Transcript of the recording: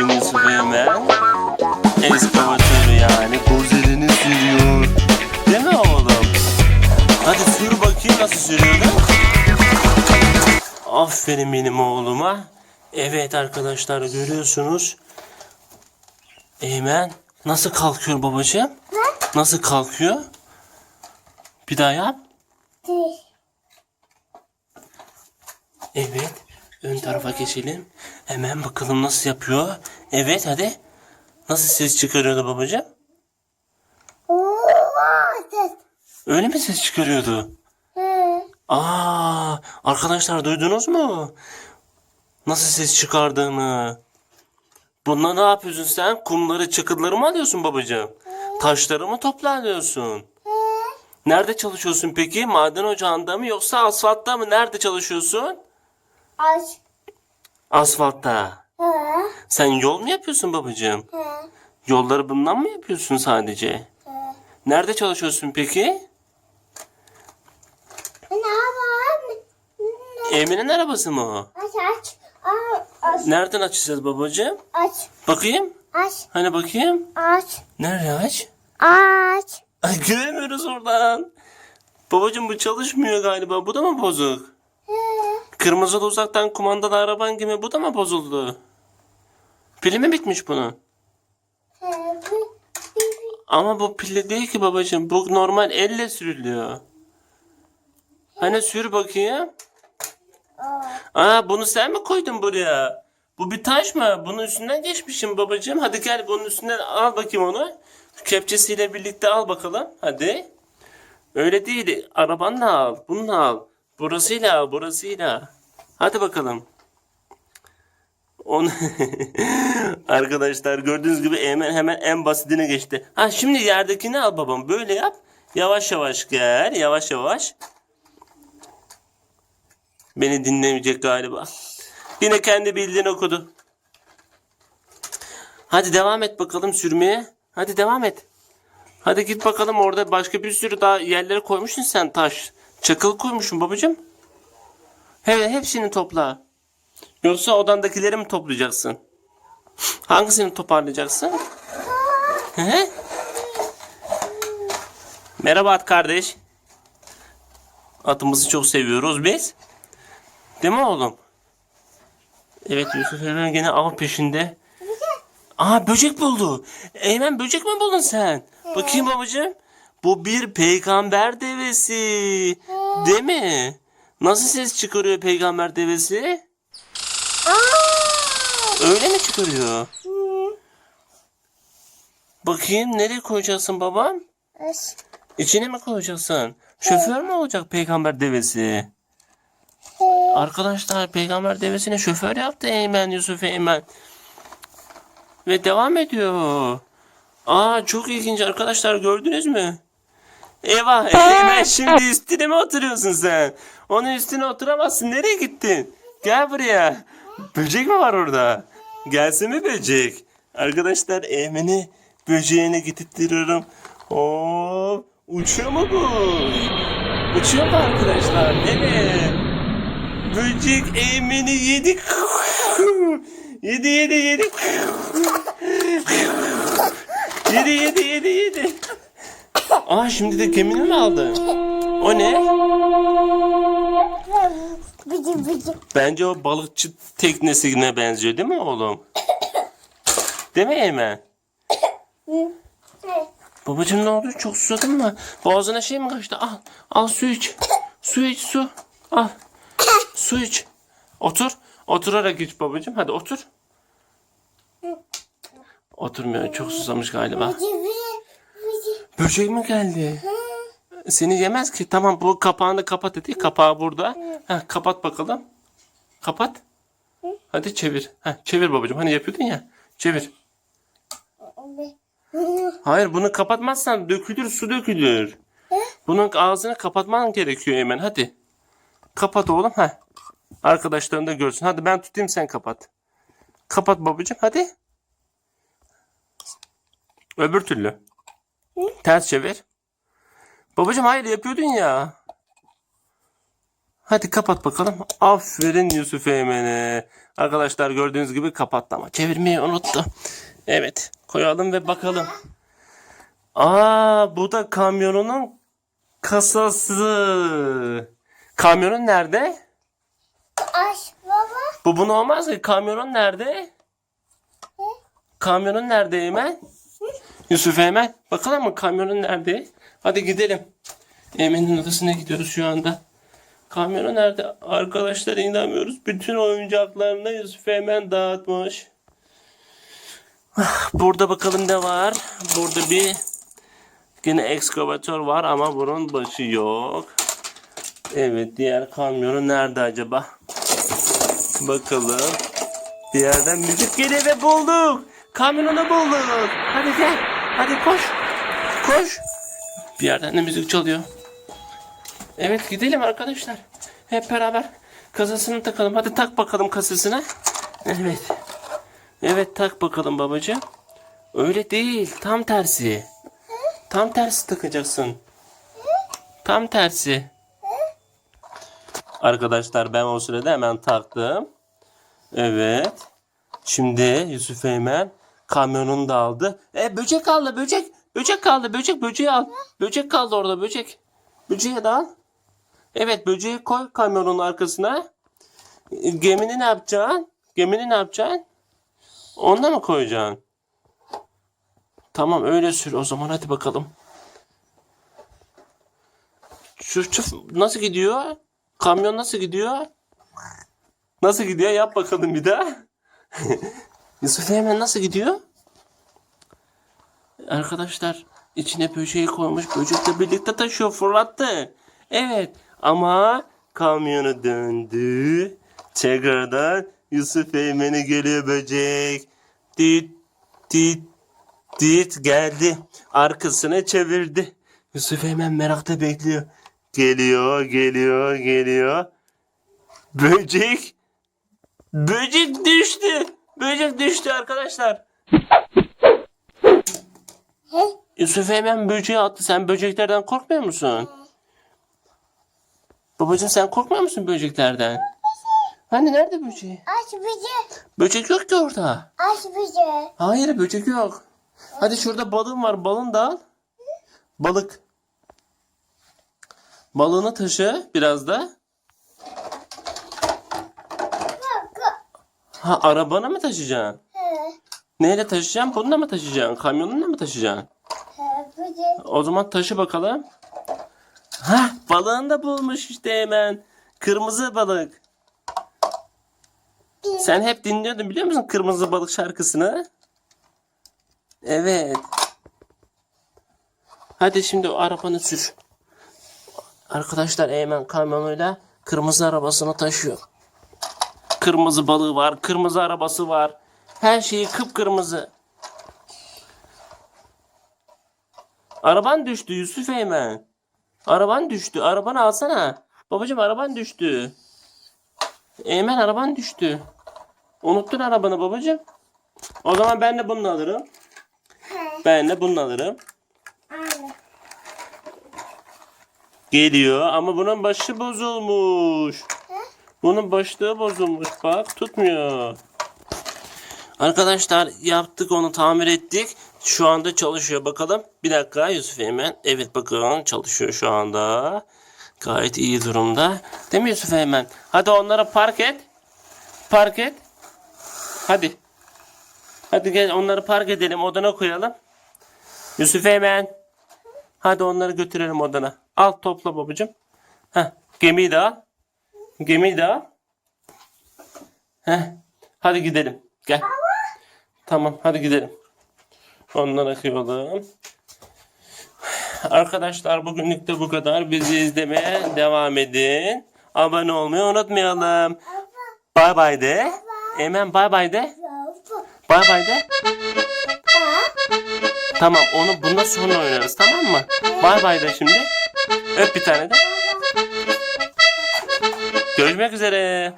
Yusuf Eymen. Eskavatörü yani kuzerini sürüyor. Değil mi oğlum? Hadi sür bakayım nasıl sürüyor Aferin benim oğluma. Evet arkadaşlar görüyorsunuz. Eymen nasıl kalkıyor babacığım? Nasıl kalkıyor? Bir daha yap. Evet. Ön tarafa geçelim. Hemen bakalım nasıl yapıyor. Evet hadi. Nasıl ses çıkarıyordu babacığım? Öyle mi ses çıkarıyordu? Aa, arkadaşlar duydunuz mu? Nasıl ses çıkardığını. Bununla ne yapıyorsun sen? Kumları, çakılları mı alıyorsun babacığım? Taşları mı toplanıyorsun? Nerede çalışıyorsun peki? Maden ocağında mı yoksa asfaltta mı? Nerede çalışıyorsun? Aç. Asfaltta. Hı. Sen yol mu yapıyorsun babacığım? Hı. Yolları bundan mı yapıyorsun sadece? Hı. Nerede çalışıyorsun peki? Ne yapalım? Emin'in arabası mı o? Aç aç. Aa, Aç. Nereden açacağız babacığım? Aç. Bakayım. Aç. Hani bakayım. Aç. Nerede aç? Aç. Ay göremiyoruz oradan. Babacığım bu çalışmıyor galiba. Bu da mı bozuk? Hı. Kırmızılı uzaktan kumandalı araban gibi bu da mı bozuldu? Pili mi bitmiş bunun? Ama bu pilli değil ki babacığım. Bu normal elle sürülüyor. Hani sür bakayım. Aa bunu sen mi koydun buraya? Bu bir taş mı? Bunun üstünden geçmişim babacığım. Hadi gel bunun üstünden al bakayım onu. Kepçesiyle birlikte al bakalım. Hadi. Öyle değil. Arabanla al. Bununla al. Burasıyla. Burasıyla. Hadi bakalım. Onu Arkadaşlar gördüğünüz gibi hemen hemen en basitine geçti. Ha şimdi yerdekini al babam. Böyle yap. Yavaş yavaş gel. Yavaş yavaş. Beni dinlemeyecek galiba. Yine kendi bildiğini okudu. Hadi devam et bakalım sürmeye. Hadi devam et. Hadi git bakalım orada başka bir sürü daha yerlere koymuşsun sen taş. Çakıl koymuşsun babacığım. Evet hepsini topla. Yoksa odandakileri mi toplayacaksın? Hangisini toparlayacaksın? He? Merhaba at kardeş. Atımızı çok seviyoruz biz. Değil mi oğlum? Evet Yusuf Emre gene av peşinde. Aa böcek buldu. Eymen böcek mi buldun sen? Bakayım babacığım. Bu bir peygamber devesi. Değil mi? Nasıl ses çıkarıyor peygamber devesi? Öyle mi çıkarıyor? Bakayım nereye koyacaksın babam? İçine mi koyacaksın? Şoför mü olacak peygamber devesi? Arkadaşlar peygamber devesine şoför yaptı Eymen Yusuf Eymen. Ve devam ediyor. Aa çok ilginç arkadaşlar gördünüz mü? Eyvah Eymen şimdi üstüne mi oturuyorsun sen? Onun üstüne oturamazsın. Nereye gittin? Gel buraya. Böcek mi var orada? Gelsin mi böcek? Arkadaşlar Eymen'i böceğine getirtiyorum. Hop. Uçuyor mu bu? Uçuyor mu arkadaşlar? Evet. Böcek eğmeni yedik. Yedi yedi yedi. Yedi yedi yedi yedi. Aa şimdi de gemini mi aldı? O ne? Bıcı bıcı. Bence o balıkçı teknesine benziyor değil mi oğlum? Değil mi Eymen? Babacım ne oldu? Çok susadın mı? Boğazına şey mi kaçtı? Al. Al su iç. Su iç su. Al. Su iç. Otur. Oturarak iç babacım. Hadi otur. Oturmuyor. Çok susamış galiba. Böcek mi geldi? Seni yemez ki. Tamam bu kapağını kapat dedi. Kapağı burada. Heh, kapat bakalım. Kapat. Hadi çevir. Heh, çevir babacığım. Hani yapıyordun ya. Çevir. Hayır bunu kapatmazsan dökülür su dökülür. Bunun ağzını kapatman gerekiyor hemen hadi. Kapat oğlum ha. Arkadaşların da görsün. Hadi ben tutayım sen kapat. Kapat babacığım hadi. Öbür türlü. Ters çevir. Babacığım hayır yapıyordun ya. Hadi kapat bakalım. Aferin Yusuf Eymen'e. Arkadaşlar gördüğünüz gibi kapattı ama çevirmeyi unuttu. Evet koyalım ve bakalım. Aa bu da kamyonunun kasası. Kamyonun nerede? Aç baba. Bu bunu olmaz ki. Kamyonun nerede? Kamyonun nerede Eymen? Yusuf Eymen. Bakalım mı kamyonun nerede? Hadi gidelim. Eymen'in odasına gidiyoruz şu anda. Kamyonu nerede? Arkadaşlar inanmıyoruz. Bütün oyuncaklarını Yusuf Eymen dağıtmış. Ah, Burada bakalım ne var. Burada bir yine ekskavatör var ama bunun başı yok. Evet diğer kamyonu nerede acaba? Bakalım. Bir yerden müzik geliyor ve bulduk. Kamyonunu bulduk. Hadi gel. Hadi koş. Koş. Bir yerden de müzik çalıyor. Evet gidelim arkadaşlar. Hep beraber kasasını takalım. Hadi tak bakalım kasasına. Evet. Evet tak bakalım babacığım. Öyle değil. Tam tersi. Tam tersi takacaksın. Tam tersi. Arkadaşlar ben o sırada hemen taktım. Evet. Şimdi Yusuf Eymen kamyonunu da aldı. E böcek kaldı böcek. Böcek kaldı böcek böceği al. Böcek kaldı orada böcek. Böceği de al. Evet böceği koy kamyonun arkasına. Gemini ne yapacaksın? Gemini ne yapacaksın? Onda mı koyacaksın? Tamam öyle sür o zaman hadi bakalım. Şu, şu nasıl gidiyor? Kamyon nasıl gidiyor? Nasıl gidiyor? Yap bakalım bir daha. Yusuf hemen nasıl gidiyor? Arkadaşlar içine böceği koymuş. Böcekle birlikte taşıyor. Fırlattı. Evet ama kamyonu döndü. Tekrardan Yusuf Eymen'e geliyor böcek. Dit dit dit geldi. Arkasına çevirdi. Yusuf Eymen merakla bekliyor. Geliyor, geliyor, geliyor. Böcek Böcek düştü. Böcek düştü arkadaşlar. Yusuf hemen böceği attı. Sen böceklerden korkmuyor musun? Babacığım sen korkmuyor musun böceklerden? Hani nerede böceği? Aç bizi. Böcek yok ki orada. Aç bizi. Hayır böcek yok. Hadi şurada balığın var. Balın da al. Balık. Balığını taşı biraz da. Ha arabana mı taşıyacaksın? He. Neyle taşıyacaksın? Bununla mı taşıyacaksın? Kamyonunla mı taşıyacaksın? He. O zaman taşı bakalım. Ha, balığını da bulmuş işte hemen. Kırmızı balık. Sen hep dinliyordun biliyor musun kırmızı balık şarkısını? Evet. Hadi şimdi o arabanı sür. Arkadaşlar Eymen kamyonuyla kırmızı arabasını taşıyor. Kırmızı balığı var, kırmızı arabası var. Her şeyi kıpkırmızı. Araban düştü Yusuf Eymen. Araban düştü. Arabanı alsana. Babacığım araban düştü. Eymen araban düştü. Unuttun arabanı babacığım. O zaman ben de bunu alırım. Ben de bunu alırım. Geliyor ama bunun başı bozulmuş. Bunun başlığı bozulmuş. Bak tutmuyor. Arkadaşlar yaptık onu tamir ettik. Şu anda çalışıyor bakalım. Bir dakika Yusuf Eymen. Evet bakın çalışıyor şu anda. Gayet iyi durumda. Değil mi Yusuf Eymen? Hadi onları park et. Park et. Hadi. Hadi gel onları park edelim odana koyalım. Yusuf Eymen. Hadi onları götürelim odana. Al topla babacığım. Heh, gemiyi de al. Gemiyi de al. Heh, hadi gidelim. Gel. Tamam hadi gidelim. Onları koyalım. Arkadaşlar bugünlük de bu kadar. Bizi izlemeye devam edin. Abone olmayı unutmayalım. Bay bay de. Hemen bay bay de. Bay bay de. Tamam onu bundan sonra oynarız tamam mı? Bay bay de şimdi. Öp bir tane de. Görüşmek üzere.